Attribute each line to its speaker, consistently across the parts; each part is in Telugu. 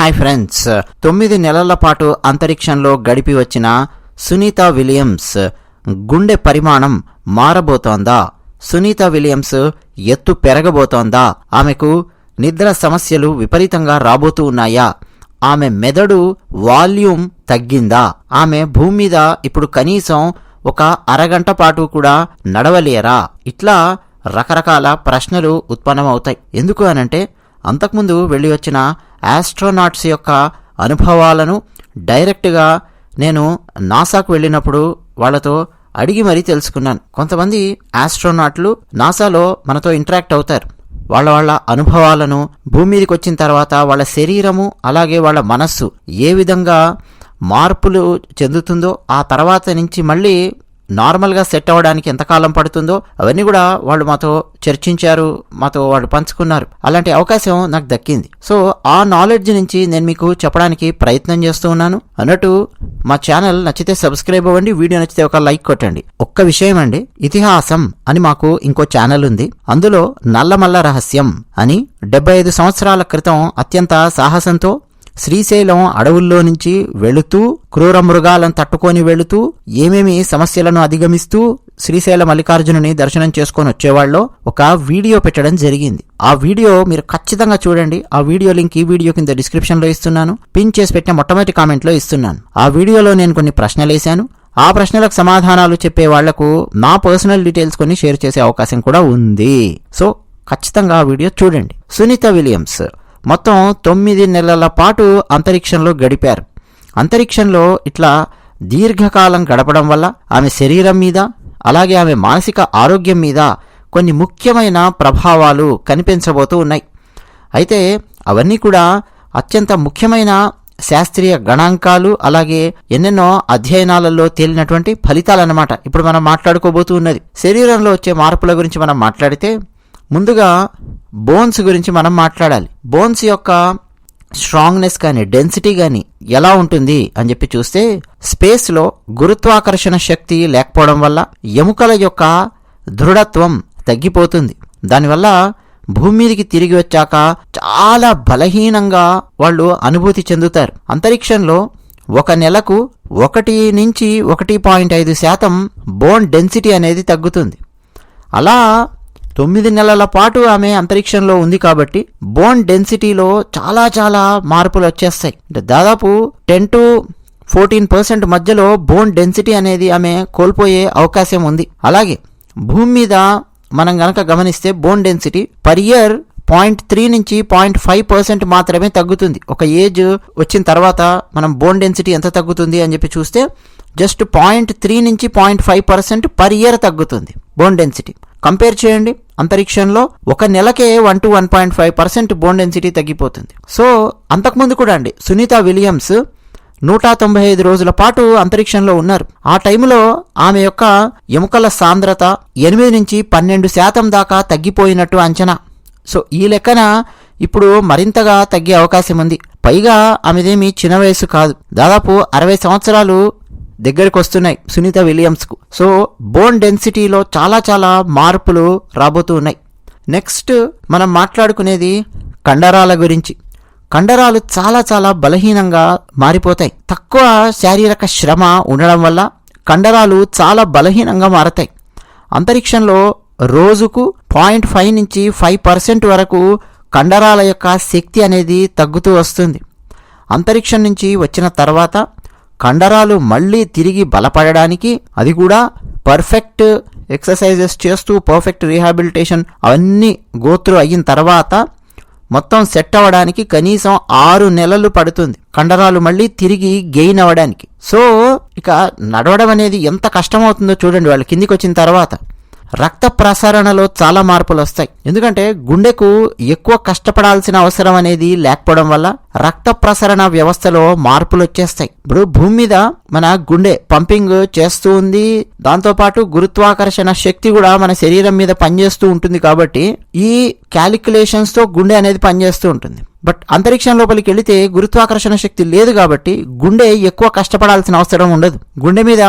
Speaker 1: Hi friends. తొమ్మిది నెలల పాటు అంతరిక్షంలో గడిపి వచ్చిన సునీత విలియమ్స్ గుండె పరిమాణం మారబోతోందా? సునీత విలియమ్స్ ఎత్తు పెరగబోతోందా? ఆమెకు నిద్ర సమస్యలు విపరీతంగా రాబోతూ ఉన్నాయా? ఆమె మెదడు వాల్యూమ్ తగ్గిందా? ఆమె భూమి మీద ఇప్పుడు కనీసం ఒక అరగంట పాటు కూడా నడవలేరా? ఇట్లా రకరకాల ప్రశ్నలు ఉత్పన్నమవుతాయి. ఎందుకు అనంటే అంతకుముందు వెళ్ళి వచ్చిన ఆస్ట్రోనాట్స్ యొక్క అనుభవాలను డైరెక్ట్గా నేను నాసాకు వెళ్ళినప్పుడు వాళ్ళతో అడిగి మరీ తెలుసుకున్నాను. కొంతమంది ఆస్ట్రోనాట్లు నాసాలో మనతో ఇంటరాక్ట్ అవుతారు. వాళ్ళ వాళ్ళ అనుభవాలను భూమి మీదకి వచ్చిన తర్వాత వాళ్ళ శరీరము అలాగే వాళ్ళ మనస్సు ఏ విధంగా మార్పులు చెందుతుందో ఆ తర్వాత నుంచి మళ్ళీ నార్మల్గా సెట్ అవ్వడానికి ఎంతకాలం పడుతుందో అవన్నీ కూడా వాళ్ళు మాతో చర్చించారు మాతో వాళ్ళు పంచుకున్నారు. అలాంటి అవకాశం నాకు దక్కింది. సో ఆ నాలెడ్జ్ నుంచి నేను మీకు చెప్పడానికి ప్రయత్నం చేస్తూ ఉన్నాను. అన్నట్టు మా ఛానల్ నచ్చితే సబ్స్క్రైబ్ అవ్వండి వీడియో నచ్చితే ఒక లైక్ కొట్టండి. ఒక్క విషయం అండి ఇతిహాసం అని మాకు ఇంకో ఛానల్ ఉంది. అందులో నల్లమల్ల రహస్యం అని డెబ్బై ఐదు సంవత్సరాల క్రితం అత్యంత సాహసంతో శ్రీశైలం అడవుల్లో నుంచి వెళుతూ క్రూర మృగాలను తట్టుకొని వెళుతూ ఏమేమి సమస్యలను అధిగమిస్తూ శ్రీశైల మల్లికార్జునుని దర్శనం చేసుకొని వచ్చేవాళ్ళలో ఒక వీడియో పెట్టడం జరిగింది. ఆ వీడియో మీరు ఖచ్చితంగా చూడండి. ఆ వీడియో లింక్ ఈ వీడియో కింద డిస్క్రిప్షన్లో ఇస్తున్నాను. పిన్ చేసి పెట్టిన మొట్టమొదటి కామెంట్లో ఇస్తున్నాను. ఆ వీడియోలో నేను కొన్ని ప్రశ్నలు వేశాను. ఆ ప్రశ్నలకు సమాధానాలు చెప్పే వాళ్ళకు నా పర్సనల్ డీటెయిల్స్ కొన్ని షేర్ చేసే అవకాశం కూడా ఉంది. సో ఖచ్చితంగా ఆ వీడియో చూడండి. సునీత విలియమ్స్. మొత్తం తొమ్మిది నెలల పాటు అంతరిక్షంలో గడిపారు. అంతరిక్షంలో ఇట్లా దీర్ఘకాలం గడపడం వల్ల ఆమె శరీరం మీద అలాగే ఆమె మానసిక ఆరోగ్యం మీద కొన్ని ముఖ్యమైన ప్రభావాలు కనిపించబోతూ ఉన్నాయి. అయితే అవన్నీ కూడా అత్యంత ముఖ్యమైన శాస్త్రీయ గణాంకాలు అలాగే ఎన్నెన్నో అధ్యయనాలలో తేలినటువంటి ఫలితాలన్నమాట ఇప్పుడు మనం మాట్లాడుకోబోతూ ఉన్నది. శరీరంలో వచ్చే మార్పుల గురించి మనం మాట్లాడితే ముందుగా బోన్స్ గురించి మనం మాట్లాడాలి. బోన్స్ యొక్క స్ట్రాంగ్నెస్ కానీ డెన్సిటీ కానీ ఎలా ఉంటుంది అని చెప్పి చూస్తే స్పేస్లో గురుత్వాకర్షణ శక్తి లేకపోవడం వల్ల ఎముకల యొక్క దృఢత్వం తగ్గిపోతుంది. దానివల్ల భూమి మీదకి తిరిగి వచ్చాక చాలా బలహీనంగా వాళ్ళు అనుభూతి చెందుతారు. అంతరిక్షంలో ఒక నెలకు ఒకటి నుంచి ఒకటి పాయింట్ ఐదు శాతం బోన్ డెన్సిటీ అనేది తగ్గుతుంది. అలా తొమ్మిది నెలల పాటు ఆమె అంతరిక్షంలో ఉంది కాబట్టి బోన్ డెన్సిటీలో చాలా చాలా మార్పులు వచ్చేస్తాయి. అంటే దాదాపు టెన్ టు ఫోర్టీన్ పర్సెంట్ మధ్యలో బోన్ డెన్సిటీ అనేది ఆమె కోల్పోయే అవకాశం ఉంది. అలాగే భూమి మీద మనం గనక గమనిస్తే bone density per year point three నుంచి పాయింట్ ఫైవ్ పర్సెంట్ మాత్రమే తగ్గుతుంది. ఒక ఏజ్ వచ్చిన తర్వాత మనం బోన్ డెన్సిటీ ఎంత తగ్గుతుంది అని చెప్పి చూస్తే జస్ట్ పాయింట్ త్రీ నుంచి point five percent per year తగ్గుతుంది బోన్ డెన్సిటీ. కంపేర్ చేయండి. అంతరిక్షంలో ఒక నెలకే one to one point five percent bone density తగ్గిపోతుంది. సో అంతకుముందు కూడా అండి సునీత విలియమ్స్ నూట తొంభై ఐదు రోజుల పాటు అంతరిక్షంలో ఉన్నారు. ఆ టైంలో ఆమె యొక్క ఎముకల సాంద్రత ఎనిమిది నుంచి పన్నెండు శాతం దాకా తగ్గిపోయినట్టు అంచనా. సో ఈ లెక్కన ఇప్పుడు మరింతగా తగ్గే అవకాశం ఉంది. పైగా ఆమెదేమి చిన్న వయసు కాదు. దాదాపు అరవై సంవత్సరాలు దగ్గరికి వస్తున్నాయి సునీత విలియమ్స్కు. సో బోన్ డెన్సిటీలో చాలా చాలా మార్పులు రాబోతూ ఉన్నాయి. నెక్స్ట్ మనం మాట్లాడుకునేది కండరాల గురించి. కండరాలు చాలా చాలా బలహీనంగా మారిపోతాయి. తక్కువ శారీరక శ్రమ ఉండడం వల్ల కండరాలు చాలా బలహీనంగా మారతాయి. అంతరిక్షంలో రోజుకు పాయింట్ ఫైవ్ నుంచి ఫైవ్ పర్సెంట్ వరకు కండరాల యొక్క శక్తి అనేది తగ్గుతూ వస్తుంది. అంతరిక్షం నుంచి వచ్చిన తర్వాత కండరాలు మళ్ళీ తిరిగి బలపడడానికి అది కూడా పర్ఫెక్ట్ ఎక్సర్సైజెస్ చేస్తూ పర్ఫెక్ట్ రీహాబిలిటేషన్ అవన్నీ గోత్రు అయిన తర్వాత మొత్తం సెట్ అవ్వడానికి కనీసం ఆరు నెలలు పడుతుంది కండరాలు మళ్ళీ తిరిగి గెయిన్ అవ్వడానికి. సో ఇక నడవడం అనేది ఎంత కష్టమవుతుందో చూడండి వాళ్ళు కిందికి వచ్చిన తర్వాత. రక్త ప్రసరణలో చాలా మార్పులు వస్తాయి. ఎందుకంటే గుండెకు ఎక్కువ కష్టపడాల్సిన అవసరం అనేది లేకపోవడం వల్ల రక్త ప్రసరణ వ్యవస్థలో మార్పులు వచ్చేస్తాయి. ఇప్పుడు భూమి మీద మన గుండె పంపింగ్ చేస్తూ ఉంది. దాంతోపాటు గురుత్వాకర్షణ శక్తి కూడా మన శరీరం మీద పనిచేస్తూ ఉంటుంది కాబట్టి ఈ క్యాలిక్యులేషన్స్తో గుండె అనేది పనిచేస్తూ ఉంటుంది. బట్ అంతరిక్షం లోపలికి వెళితే గురుత్వాకర్షణ శక్తి లేదు కాబట్టి గుండె ఎక్కువ కష్టపడాల్సిన అవసరం ఉండదు. గుండె మీద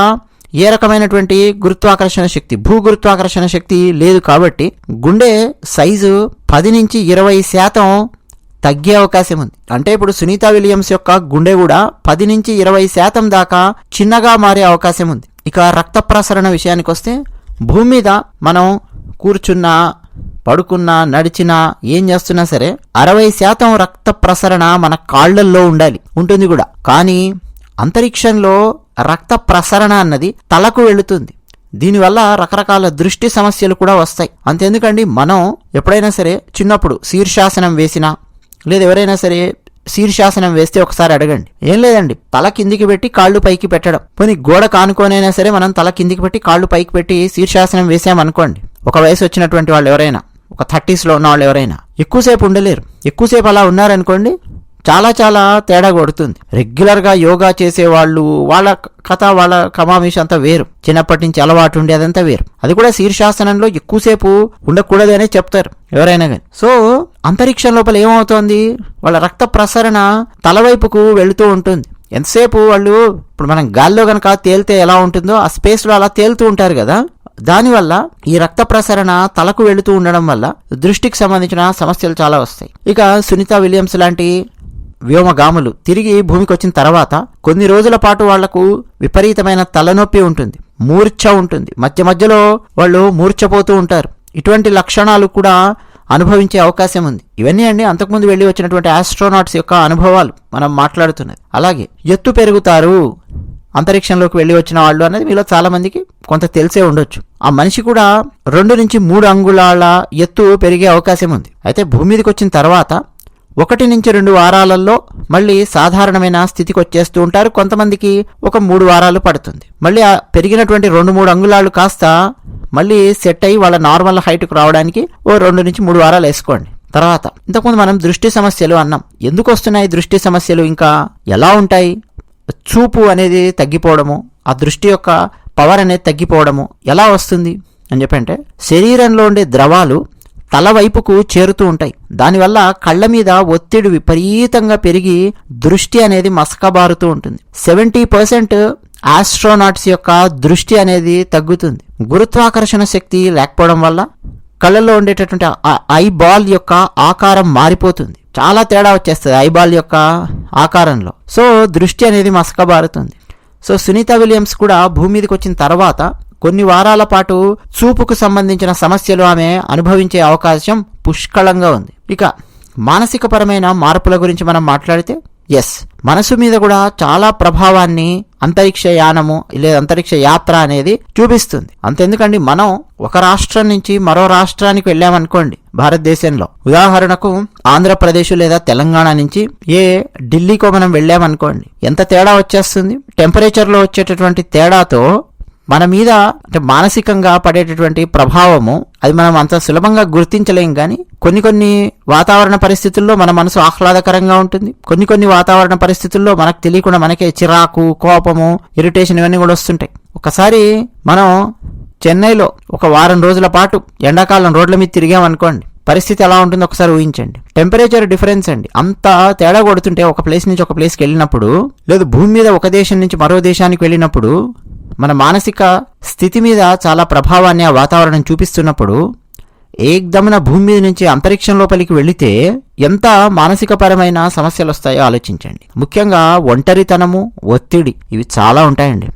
Speaker 1: ఏ రకమైనటువంటి గురుత్వాకర్షణ శక్తి? భూ గురుత్వాకర్షణ శక్తి లేదు కాబట్టి గుండె సైజు పది నుంచి ఇరవై శాతం తగ్గే అవకాశం ఉంది. అంటే ఇప్పుడు సునీత విలియమ్స్ యొక్క గుండె కూడా పది నుంచి ఇరవై శాతం దాకా చిన్నగా మారే అవకాశం ఉంది. ఇక రక్త ప్రసరణ విషయానికి వస్తే భూమి మీద మనం కూర్చున్నా పడుకున్నా నడిచినా ఏం చేస్తున్నా సరే అరవై శాతం రక్త ప్రసరణ మన కాళ్ళల్లో ఉండాలి. ఉంటుంది కూడా. కానీ అంతరిక్షంలో రక్త ప్రసరణ అన్నది తలకు వెళుతుంది. దీనివల్ల రకరకాల దృష్టి సమస్యలు కూడా వస్తాయి. అంతెందుకండి మనం ఎప్పుడైనా సరే చిన్నప్పుడు శీర్షాసనం వేసినా లేదా ఎవరైనా సరే శీర్షాసనం వేస్తే ఒకసారి అడగండి. ఏం లేదండి తల కిందికి పెట్టి కాళ్ళు పైకి పెట్టడం. పోనీ గోడ కానుకోనైనా సరే మనం తల కిందికి పెట్టి కాళ్ళు పైకి పెట్టి శీర్షాసనం వేసామనుకోండి. ఒక వయసు వచ్చినటువంటి వాళ్ళు ఎవరైనా ఒక థర్టీస్లో ఉన్న వాళ్ళు ఎవరైనా ఎక్కువసేపు ఉండలేరు. ఎక్కువసేపు అలా ఉన్నారనుకోండి చాలా చాలా తేడా కొడుతుంది. రెగ్యులర్గా యోగా చేసేవాళ్ళు వాళ్ళ కథ వాళ్ళ కమామిషి అంతా వేరు. చిన్నప్పటి నుంచి అలవాటు ఉండేదంతా అదంతా వేరు. అది కూడా శీర్షాసనంలో ఎక్కువసేపు ఉండకూడదు అనే చెప్తారు ఎవరైనా కానీ సో అంతరిక్షం లోపల ఏమవుతోంది? వాళ్ళ రక్త ప్రసరణ తలవైపుకు వెళుతూ ఉంటుంది. ఎంతసేపు వాళ్ళు ఇప్పుడు మనం గాల్లో కనుక తేలితే ఎలా ఉంటుందో ఆ స్పేస్లో అలా తేలుతూ ఉంటారు కదా? దానివల్ల ఈ రక్త ప్రసరణ తలకు వెళుతూ ఉండడం వల్ల దృష్టికి సంబంధించిన సమస్యలు చాలా వస్తాయి. ఇక సునీత విలియమ్స్ లాంటి వ్యోమగాములు తిరిగి భూమికి వచ్చిన తర్వాత కొన్ని రోజుల పాటు వాళ్ళకు విపరీతమైన తలనొప్పి ఉంటుంది మూర్ఛ ఉంటుంది. మధ్య మధ్యలో వాళ్ళు మూర్ఛపోతూ ఉంటారు. ఇటువంటి లక్షణాలు కూడా అనుభవించే అవకాశం ఉంది. ఇవన్నీ అండి అంతకుముందు వెళ్ళి వచ్చినటువంటి ఆస్ట్రోనాట్స్ యొక్క అనుభవాలు మనం మాట్లాడుతున్నది. అలాగే ఎత్తు పెరుగుతారు. అంతరిక్షంలోకి వెళ్ళి వచ్చిన వాళ్ళు అనేది మీలో చాలా మందికి కొంత తెలిసే ఉండొచ్చు. ఆ మనిషి కూడా రెండు నుంచి మూడు అంగుళాల ఎత్తు పెరిగే అవకాశం ఉంది. అయితే భూమి మీదకి వచ్చిన తర్వాత ఒకటి నుంచి రెండు వారాలలో మళ్ళీ సాధారణమైన స్థితికి వచ్చేస్తూ ఉంటారు. కొంతమందికి ఒక మూడు వారాలు పడుతుంది. మళ్ళీ ఆ పెరిగినటువంటి రెండు మూడు అంగుళాలు కాస్త మళ్ళీ సెట్ అయ్యి వాళ్ళ నార్మల్ హైట్కు రావడానికి ఓ రెండు నుంచి మూడు వారాలు వేసుకోండి. తర్వాత ఇంతకుముందు మనం దృష్టి సమస్యలు అన్నాం. ఎందుకు వస్తున్నాయి దృష్టి సమస్యలు? ఇంకా ఎలా ఉంటాయి? చూపు అనేది తగ్గిపోవడము ఆ దృష్టి యొక్క పవర్ అనేది తగ్గిపోవడము ఎలా వస్తుంది అని చెప్పంటే శరీరంలో ఉండే ద్రవాలు తల వైపుకు చేరుతూ ఉంటాయి. దానివల్ల కళ్ళ మీద ఒత్తిడి విపరీతంగా పెరిగి దృష్టి అనేది మసకబారుతూ ఉంటుంది. సెవెంటీ పర్సెంట్ ఆస్ట్రోనాట్స్ యొక్క దృష్టి అనేది తగ్గుతుంది. గురుత్వాకర్షణ శక్తి లేకపోవడం వల్ల కళ్ళల్లో ఉండేటటువంటి ఐ బాల్ యొక్క ఆకారం మారిపోతుంది. చాలా తేడా వచ్చేస్తుంది ఐ బాల్ యొక్క ఆకారంలో. సో దృష్టి అనేది మసకబారుతుంది. సో సునీత విలియమ్స్ కూడా భూమి మీదకి వచ్చిన తర్వాత కొన్ని వారాల పాటు చూపుకు సంబంధించిన సమస్యలు ఆమె అనుభవించే అవకాశం పుష్కళంగా ఉంది. ఇక మానసికపరమైన మార్పుల గురించి మనం మాట్లాడితే ఎస్ మనసు మీద కూడా చాలా ప్రభావాన్ని అంతరిక్ష యానము లేదా అంతరిక్ష యాత్ర అనేది చూపిస్తుంది. అంతెందుకండి మనం ఒక రాష్ట్రం నుంచి మరో రాష్ట్రానికి వెళ్ళామనుకోండి భారతదేశంలో. ఉదాహరణకు ఆంధ్రప్రదేశ్ లేదా తెలంగాణ నుంచి ఏ ఢిల్లీకో మనం వెళ్ళామనుకోండి ఎంత తేడా వచ్చేస్తుంది? టెంపరేచర్లో వచ్చేటటువంటి తేడాతో మన మీద అంటే మానసికంగా పడేటటువంటి ప్రభావము అది మనం అంత సులభంగా గుర్తించలేం కానీ కొన్ని కొన్ని వాతావరణ పరిస్థితుల్లో మన మనసు ఆహ్లాదకరంగా ఉంటుంది. కొన్ని కొన్ని వాతావరణ పరిస్థితుల్లో మనకు తెలియకుండా మనకే చిరాకు కోపము ఇరిటేషన్ ఇవన్నీ కూడా వస్తుంటాయి. ఒకసారి మనం చెన్నైలో ఒక వారం రోజుల పాటు ఎండాకాలం రోడ్ల మీద తిరిగామనుకోండి పరిస్థితి ఎలా ఉంటుందో ఒకసారి ఊహించండి. టెంపరేచర్ డిఫరెన్స్ అండి. అంత తేడా కొడుతుంటే ఒక ప్లేస్ నుంచి ఒక ప్లేస్కి వెళ్ళినప్పుడు లేదు భూమి మీద ఒక దేశం నుంచి మరో దేశానికి వెళ్ళినప్పుడు మన మానసిక స్థితి మీద చాలా ప్రభావాన్ని ఆ వాతావరణం చూపిస్తున్నప్పుడు ఏకదమున భూమి మీద నుంచి అంతరిక్షం లోపలికి వెళితే ఎంత మానసికపరమైన సమస్యలు వస్తాయో ఆలోచించండి. ముఖ్యంగా ఒంటరితనము ఒత్తిడి ఇవి చాలా ఉంటాయండి.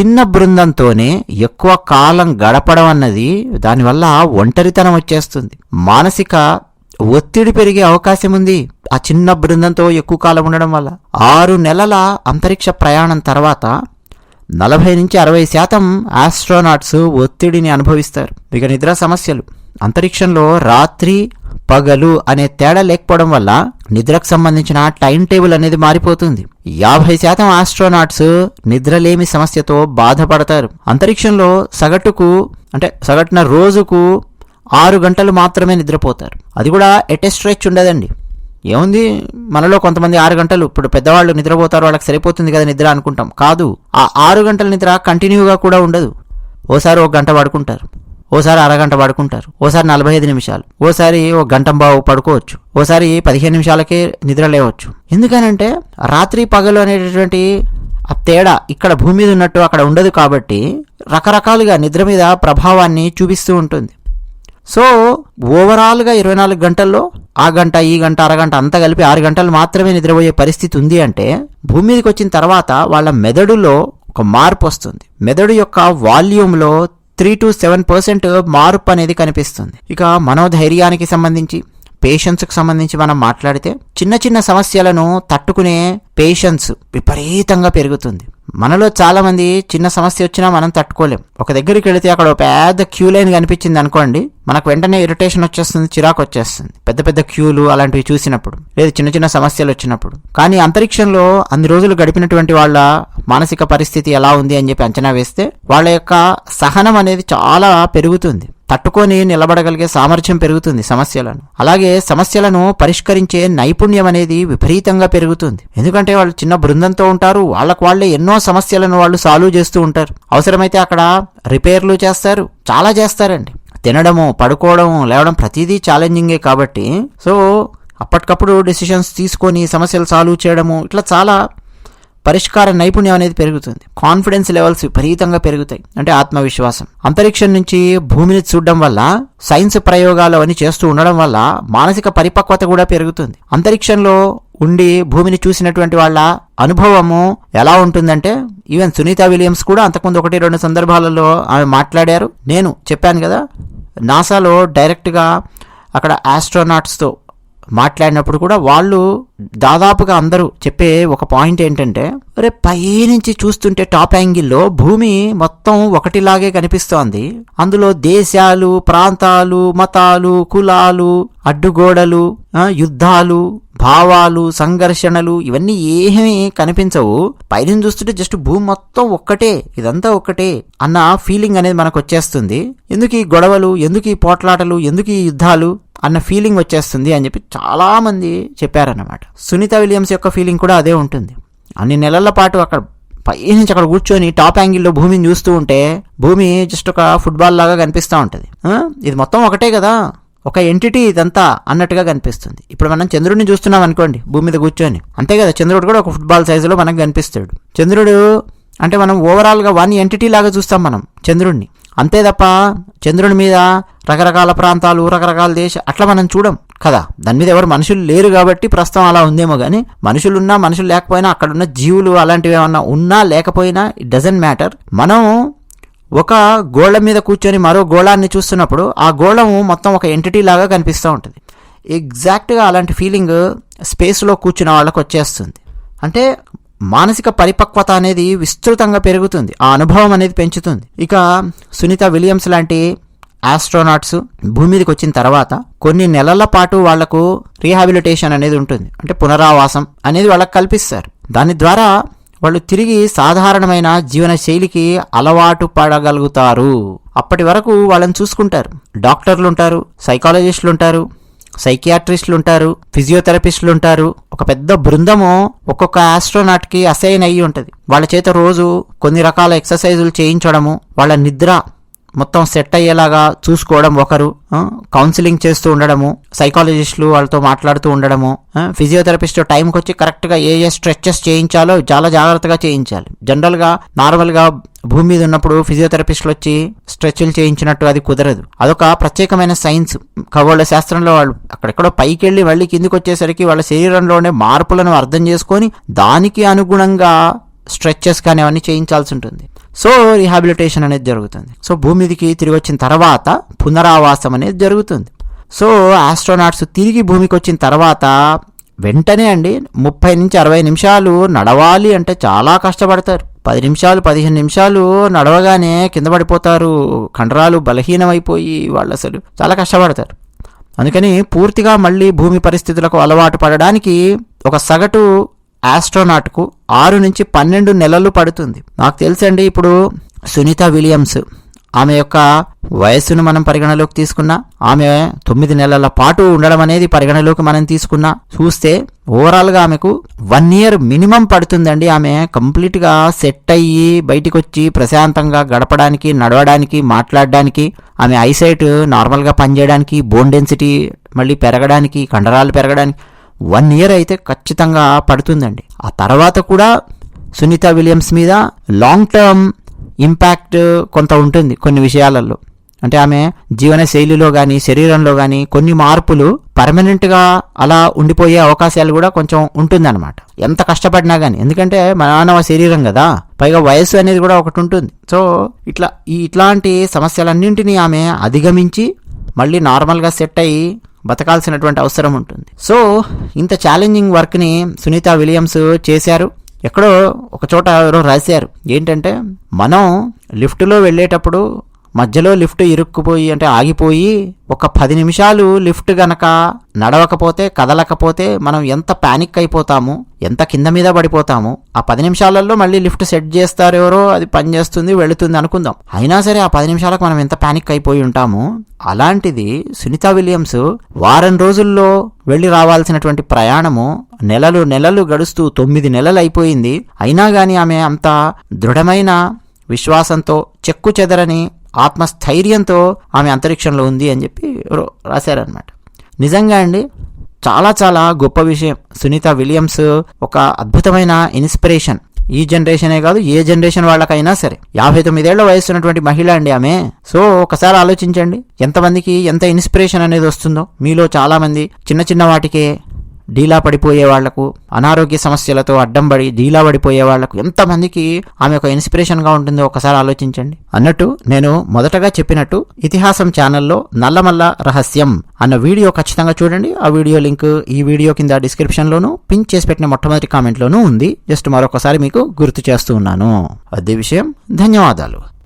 Speaker 1: చిన్న బృందంతోనే ఎక్కువ కాలం గడపడం అన్నది దానివల్ల ఒంటరితనం వచ్చేస్తుంది. మానసిక ఒత్తిడి పెరిగే అవకాశం ఉంది ఆ చిన్న బృందంతో ఎక్కువ కాలం ఉండడం వల్ల. ఆరు నెలల అంతరిక్ష ప్రయాణం తర్వాత నలభై నుంచి అరవై శాతం ఆస్ట్రోనాట్స్ ఒత్తిడిని అనుభవిస్తారు. ఇక నిద్ర సమస్యలు. అంతరిక్షంలో రాత్రి పగలు అనే తేడా లేకపోవడం వల్ల నిద్రకు సంబంధించిన టైం టేబుల్ అనేది మారిపోతుంది. యాభై శాతం ఆస్ట్రోనాట్స్ నిద్రలేమి సమస్యతో బాధపడతారు. అంతరిక్షంలో సగటుకు అంటే సగటున రోజుకు ఆరు గంటలు మాత్రమే నిద్రపోతారు. అది కూడా ఎటెస్ట్రెచ్ ఉండదండి. ఏముంది? మనలో కొంతమంది ఆరు గంటలు. ఇప్పుడు పెద్దవాళ్ళు నిద్రపోతారు వాళ్ళకి సరిపోతుంది కదా నిద్ర అనుకుంటాం. కాదు ఆ ఆరు గంటల నిద్ర కంటిన్యూగా కూడా ఉండదు. ఓసారి ఒక గంట పడుకుంటారు. ఓసారి అరగంట పడుకుంటారు. ఓసారి నలభై ఐదు నిమిషాలు. ఓసారి ఓ గంట బావు పడుకోవచ్చు. ఓసారి పదిహేను నిమిషాలకే నిద్ర లేవచ్చు. ఎందుకనంటే రాత్రి పగలు అనేటటువంటి ఆ తేడా ఇక్కడ భూమి మీద ఉన్నట్టు అక్కడ ఉండదు కాబట్టి రకరకాలుగా నిద్ర మీద ప్రభావాన్ని చూపిస్తూ ఉంటుంది. సో ఓవరాల్గా ఇరవై నాలుగు గంటల్లో ఆ గంట ఈ గంట అరగంట అంతా కలిపి ఆరు గంటలు మాత్రమే నిద్రపోయే పరిస్థితి ఉంది అంటే భూమి మీదకి వచ్చిన తర్వాత వాళ్ళ మెదడులో ఒక మార్పు వస్తుంది. మెదడు యొక్క వాల్యూమ్లో త్రీ టు సెవెన్ పర్సెంట్ మార్పు అనేది కనిపిస్తుంది. ఇక మనోధైర్యానికి సంబంధించి పేషెన్స్కి సంబంధించి మనం మాట్లాడితే చిన్న చిన్న సమస్యలను తట్టుకునే పేషెన్స్ విపరీతంగా పెరుగుతుంది. మనలో చాలామంది చిన్న సమస్య వచ్చినా మనం తట్టుకోలేం. ఒక దగ్గరికి వెళితే అక్కడ ఒక పెద్ద క్యూ లైన్ కనిపించింది అనుకోండి మనకు వెంటనే ఇరిటేషన్ వచ్చేస్తుంది చిరాకు వచ్చేస్తుంది. పెద్ద పెద్ద క్యూలు అలాంటివి చూసినప్పుడు లేదు చిన్న చిన్న సమస్యలు వచ్చినప్పుడు. కానీ అంతరిక్షంలో అన్ని రోజులు గడిపినటువంటి వాళ్ళ మానసిక పరిస్థితి ఎలా ఉంది అని చెప్పి అంచనా వేస్తే వాళ్ళ యొక్క సహనం అనేది చాలా పెరుగుతుంది. తట్టుకొని నిలబడగలిగే సామర్థ్యం పెరుగుతుంది సమస్యలను. అలాగే సమస్యలను పరిష్కరించే నైపుణ్యం అనేది విపరీతంగా పెరుగుతుంది. ఎందుకంటే వాళ్ళు చిన్న బృందంతో ఉంటారు వాళ్ళకు వాళ్ళే ఎన్నో సమస్యలను వాళ్ళు సాల్వ్ చేస్తూ ఉంటారు. అవసరమైతే అక్కడ రిపేర్లు చేస్తారు చాలా చేస్తారండి. తినడము పడుకోవడము లేవడం ప్రతిదీ ఛాలెంజింగే కాబట్టి సో అప్పటికప్పుడు డెసిషన్స్ తీసుకొని సమస్యలు సాల్వ్ చేయడము ఇట్లా చాలా పరిష్కార నైపుణ్యం అనేది పెరుగుతుంది. కాన్ఫిడెన్స్ లెవెల్స్ విపరీతంగా పెరుగుతాయి. అంటే ఆత్మవిశ్వాసం. అంతరిక్షం నుంచి భూమిని చూడడం వల్ల సైన్స్ ప్రయోగాలు అవన్నీ చేస్తూ ఉండడం వల్ల మానసిక పరిపక్వత కూడా పెరుగుతుంది. అంతరిక్షంలో ఉండి భూమిని చూసినటువంటి వాళ్ళ అనుభవము ఎలా ఉంటుందంటే ఈవెన్ సునీత విలియమ్స్ కూడా అంతకుముందు ఒకటి రెండు సందర్భాలలో ఆమె మాట్లాడారు. నేను చెప్పాను కదా నాసాలో డైరెక్ట్గా అక్కడ ఆస్ట్రోనాట్స్తో మాట్లాడినప్పుడు కూడా వాళ్ళు దాదాపుగా అందరూ చెప్పే ఒక పాయింట్ ఏంటంటే రే పైనుంచి చూస్తుంటే టాప్ యాంగిల్లో భూమి మొత్తం ఒకటిలాగే కనిపిస్తోంది. అందులో దేశాలు ప్రాంతాలు మతాలు కులాలు అడ్డుగోడలు యుద్ధాలు భావాలు సంఘర్షణలు ఇవన్నీ ఏమీ కనిపించవు. పైన చూస్తుంటే జస్ట్ భూమి మొత్తం ఒక్కటే ఇదంతా ఒక్కటే అన్న ఫీలింగ్ అనేది మనకు వచ్చేస్తుంది. ఎందుకు ఈ గొడవలు? ఎందుకు ఈ పోట్లాటలు? ఎందుకు ఈ యుద్ధాలు? అన్న ఫీలింగ్ వచ్చేస్తుంది అని చెప్పి చాలామంది చెప్పారన్నమాట. సునీత విలియమ్స్ యొక్క ఫీలింగ్ కూడా అదే ఉంటుంది. అన్ని నెలల పాటు అక్కడ పై నుంచి అక్కడ కూర్చొని టాప్ యాంగిల్లో భూమిని చూస్తూ ఉంటే భూమి జస్ట్ ఒక ఫుట్బాల్ లాగా కనిపిస్తూ ఉంటుంది. ఇది మొత్తం ఒకటే కదా? ఒక ఎంటిటీ ఇదంతా అన్నట్టుగా కనిపిస్తుంది. ఇప్పుడు మనం చంద్రుడిని చూస్తున్నాం అనుకోండి భూమి మీద కూర్చొని. అంతే కదా చంద్రుడు కూడా ఒక ఫుట్బాల్ సైజులో మనకు కనిపిస్తాడు. చంద్రుడు అంటే మనం ఓవరాల్గా వన్ ఎంటిటీ లాగా చూస్తాం మనం చంద్రుడిని అంతే తప్ప చంద్రుడి మీద రకరకాల ప్రాంతాలు రకరకాల దేశ అట్లా మనం చూడం కదా. దాని మీద ఎవరు మనుషులు లేరు కాబట్టి ప్రస్తుతం అలా ఉందేమో కానీ మనుషులు ఉన్నా మనుషులు లేకపోయినా అక్కడున్న జీవులు అలాంటివి ఏమన్నా ఉన్నా లేకపోయినా ఇట్ డజంట్ మ్యాటర్ మనం ఒక గోళం మీద కూర్చొని మరో గోళాన్ని చూస్తున్నప్పుడు ఆ గోళము మొత్తం ఒక ఎంటిటీ లాగా కనిపిస్తూ ఉంటుంది. ఎగ్జాక్ట్గా అలాంటి ఫీలింగ్ స్పేస్లో కూర్చున్న వాళ్ళకు వచ్చేస్తుంది. అంటే మానసిక పరిపక్వత అనేది విస్తృతంగా పెరుగుతుంది. ఆ అనుభవం అనేది పెంచుతుంది. ఇక సునీత విలియమ్స్ లాంటి ఆస్ట్రోనాట్స్ భూమి మీదకి వచ్చిన తర్వాత కొన్ని నెలల పాటు వాళ్ళకు రీహాబిలిటేషన్ అనేది ఉంటుంది. అంటే పునరావాసం అనేది వాళ్ళకి కల్పిస్తారు. దాని ద్వారా వాళ్ళు తిరిగి సాధారణమైన జీవన శైలికి అలవాటు పడగలుగుతారు. అప్పటి వరకు వాళ్ళని చూసుకుంటారు. డాక్టర్లు ఉంటారు సైకాలజిస్టులు ఉంటారు సైకియాట్రిస్టులు ఉంటారు ఫిజియోథెరపిస్టులు ఉంటారు. ఒక పెద్ద బృందము ఒక్కొక్క ఆస్ట్రోనాట్కి అసైన్ అయ్యి ఉంటుంది. వాళ్ళ చేత రోజు కొన్ని రకాల ఎక్సర్సైజులు చేయించడము వాళ్ళ నిద్ర మొత్తం సెట్ అయ్యేలాగా చూసుకోవడం ఒకరు కౌన్సిలింగ్ చేస్తూ ఉండడము సైకాలజిస్టులు వాళ్ళతో మాట్లాడుతూ ఉండడము ఫిజియోథెరపిస్ట్ టైంకి వచ్చి కరెక్ట్గా ఏ ఏ స్ట్రెచెస్ చేయించాలో చాలా జాగ్రత్తగా చేయించాలి. జనరల్గా నార్మల్గా భూమి మీద ఉన్నప్పుడు ఫిజియోథెరపిస్టులు వచ్చి స్ట్రెచ్లు చేయించినట్టు అది కుదరదు. అదొక ప్రత్యేకమైన సైన్స్ ఖగోళ శాస్త్రంలో వాళ్ళు అక్కడెక్కడో పైకి వెళ్ళి మళ్ళీ కిందికి వచ్చేసరికి వాళ్ళ శరీరంలోనే మార్పులను అర్థం చేసుకొని దానికి అనుగుణంగా స్ట్రెచెస్ కానీ అవన్నీ చేయించాల్సి ఉంటుంది. సో రీహాబిలిటేషన్ అనేది జరుగుతుంది. సో భూమి మీదకి తిరిగి వచ్చిన తర్వాత పునరావాసం అనేది జరుగుతుంది. సో ఆస్ట్రోనాట్స్ తిరిగి భూమికి వచ్చిన తర్వాత వెంటనే అండి ముప్పై నుంచి అరవై నిమిషాలు నడవాలి అంటే చాలా కష్టపడతారు. పది నిమిషాలు పదిహేను నిమిషాలు నడవగానే కింద పడిపోతారు. కండరాలు బలహీనమైపోయి వాళ్ళు అసలు చాలా కష్టపడతారు. అందుకని పూర్తిగా మళ్ళీ భూమి పరిస్థితులకు అలవాటు పడడానికి ఒక సగటు ఆస్ట్రోనాట్కు ఆరు నుంచి పన్నెండు నెలలు పడుతుంది. నాకు తెలుసండి ఇప్పుడు సునీత విలియమ్స్. ఆమె యొక్క వయస్సును మనం పరిగణలోకి తీసుకున్నా ఆమె తొమ్మిది నెలల పాటు ఉండడం అనేది పరిగణలోకి మనం తీసుకున్నా చూస్తే ఓవరాల్గా ఆమెకు వన్ ఇయర్ మినిమం పడుతుందండి. ఆమె కంప్లీట్గా సెట్ అయ్యి బయటికి వచ్చి ప్రశాంతంగా గడపడానికి నడవడానికి మాట్లాడడానికి ఆమె ఐసైట్ నార్మల్గా పనిచేయడానికి బోన్ డెన్సిటీ మళ్ళీ పెరగడానికి కండరాలు పెరగడానికి వన్ ఇయర్ అయితే ఖచ్చితంగా పడుతుందండి. ఆ తర్వాత కూడా సునీత విలియమ్స్ మీద లాంగ్ టర్మ్ ఇంపాక్ట్ కొంత ఉంటుంది కొన్ని విషయాలలో. అంటే ఆమె జీవన శైలిలో కానీ శరీరంలో కానీ కొన్ని మార్పులు పర్మనెంట్గా అలా ఉండిపోయే అవకాశాలు కూడా కొంచెం ఉంటుందన్నమాట. ఎంత కష్టపడినా కానీ ఎందుకంటే మానవ శరీరం కదా. పైగా వయస్సు అనేది కూడా ఒకటి ఉంటుంది. సో ఇట్లా ఈ ఇట్లాంటి సమస్యలన్నింటినీ ఆమె అధిగమించి మళ్ళీ నార్మల్గా సెట్ అయ్యి బతకాల్సినటువంటి అవసరం ఉంటుంది. సో ఇంత ఛాలెంజింగ్ వర్క్ని సునీత విలియమ్స్ చేశారు. ఎక్కడో ఒక చోట ఎవరో రాశారు. ఏంటంటే మనం లిఫ్ట్లో వెళ్ళేటప్పుడు మధ్యలో లిఫ్ట్ ఇరుక్కుపోయి అంటే ఆగిపోయి ఒక పది నిమిషాలు లిఫ్ట్ గనక నడవకపోతే కదలకపోతే మనం ఎంత ప్యానిక్ అయిపోతాము ఎంత కింద మీద పడిపోతాము ఆ పది నిమిషాలలో మళ్ళీ లిఫ్ట్ సెట్ చేస్తారు ఎవరో అది పనిచేస్తుంది వెళుతుంది అనుకుందాం. అయినా సరే ఆ పది నిమిషాలకు మనం ఎంత ప్యానిక్ అయిపోయి ఉంటాము? అలాంటిది సునీత విలియమ్స్ వారం రోజుల్లో వెళ్ళి రావాల్సినటువంటి ప్రయాణము నెలలు నెలలు గడుస్తూ తొమ్మిది నెలలు అయిపోయింది. అయినా గాని ఆమె అంత దృఢమైన విశ్వాసంతో చెక్కు చెదరని ఆత్మస్థైర్యంతో ఆమె అంతరిక్షంలో ఉంది అని చెప్పి రాశారనమాట నిజంగా అండి చాలా చాలా గొప్ప విషయం. సునీత విలియమ్స్ ఒక అద్భుతమైన ఇన్స్పిరేషన్. ఈ జనరేషనే కాదు ఏ జనరేషన్ వాళ్ళకైనా సరే. యాభై తొమ్మిదేళ్ళ వయసు ఉన్నటువంటి మహిళ అండి ఆమె. సో ఒకసారి ఆలోచించండి ఎంతమందికి ఎంత ఇన్స్పిరేషన్ అనేది వస్తుందో. మీలో చాలామంది చిన్న చిన్న వాటికే డీలా పడిపోయే వాళ్ళకు అనారోగ్య సమస్యలతో అడ్డం పడి డీలా పడిపోయే వాళ్ళకు ఎంతమందికి ఆమె ఒక ఇన్స్పిరేషన్గా ఉంటుందో ఒకసారి ఆలోచించండి. అన్నట్టు నేను మొదటగా చెప్పినట్టు ఇతిహాసం ఛానల్లో నల్లమల్ల రహస్యం అన్న వీడియో ఖచ్చితంగా చూడండి. ఆ వీడియో లింక్ ఈ వీడియో కింద డిస్క్రిప్షన్లోను పిన్ చేసి పెట్టిన మొట్టమొదటి కామెంట్లోనూ ఉంది. జస్ట్ మరొకసారి మీకు గుర్తు చేస్తూ ఉన్నాను. అదే విషయం. ధన్యవాదాలు.